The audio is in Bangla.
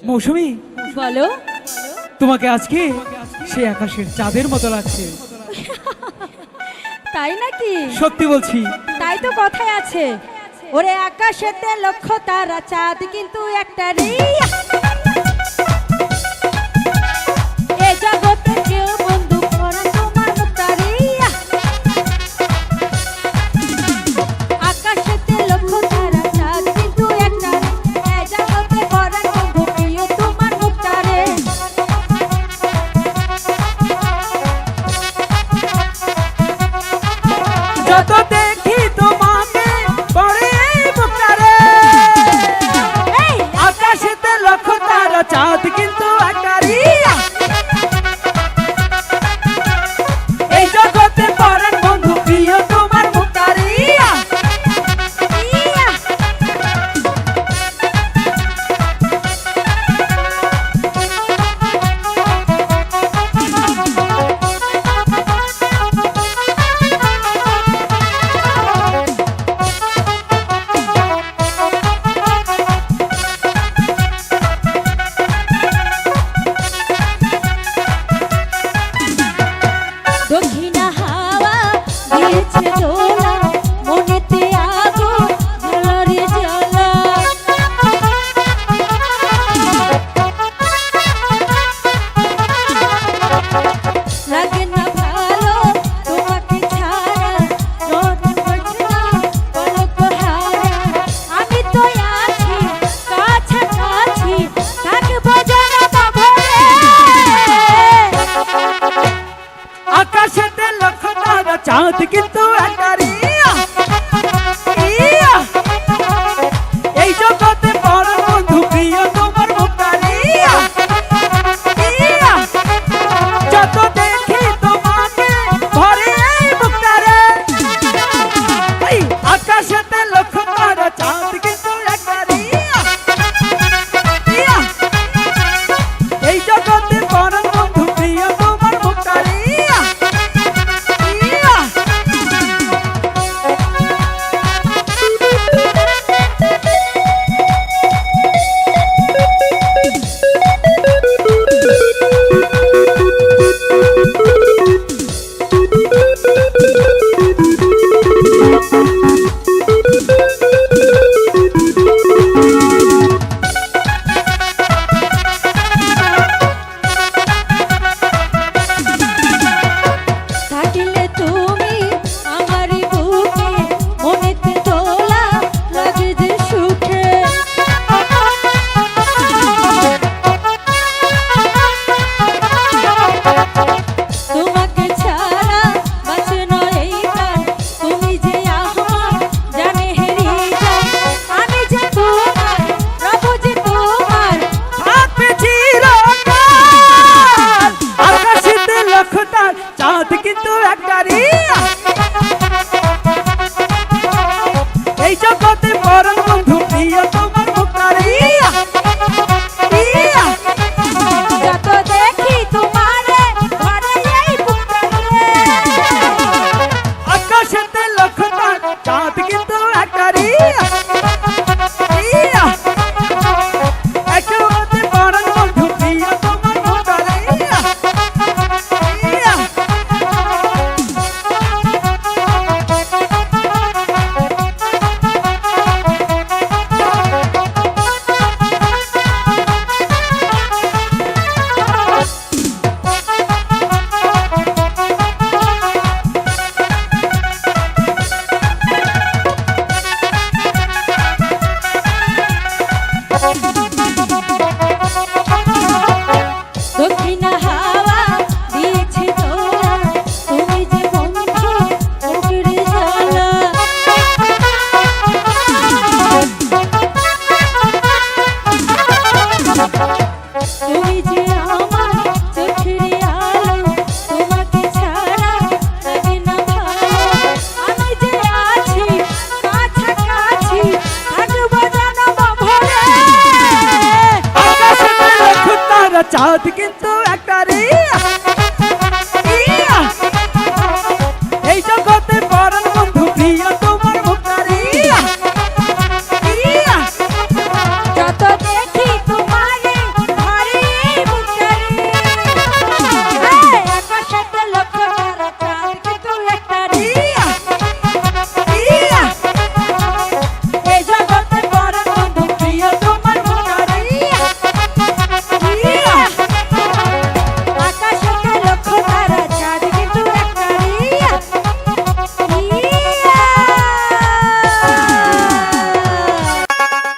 আচ্ছা। মৌসুমি বলো। তোমাকে আজকে সে আকাশের চাঁদের মতো লাগছে। তাই নাকি? সত্যি বলছি। তাই তো কথায় আছে। ওরে আকাশেতে লক্ষ্য তারা চাঁদ কিন্তু একটা নেই La que দেখো চাঁদ কিন্তু একারি এই জগতে পরম ಅದಕ್ಕಿಂತ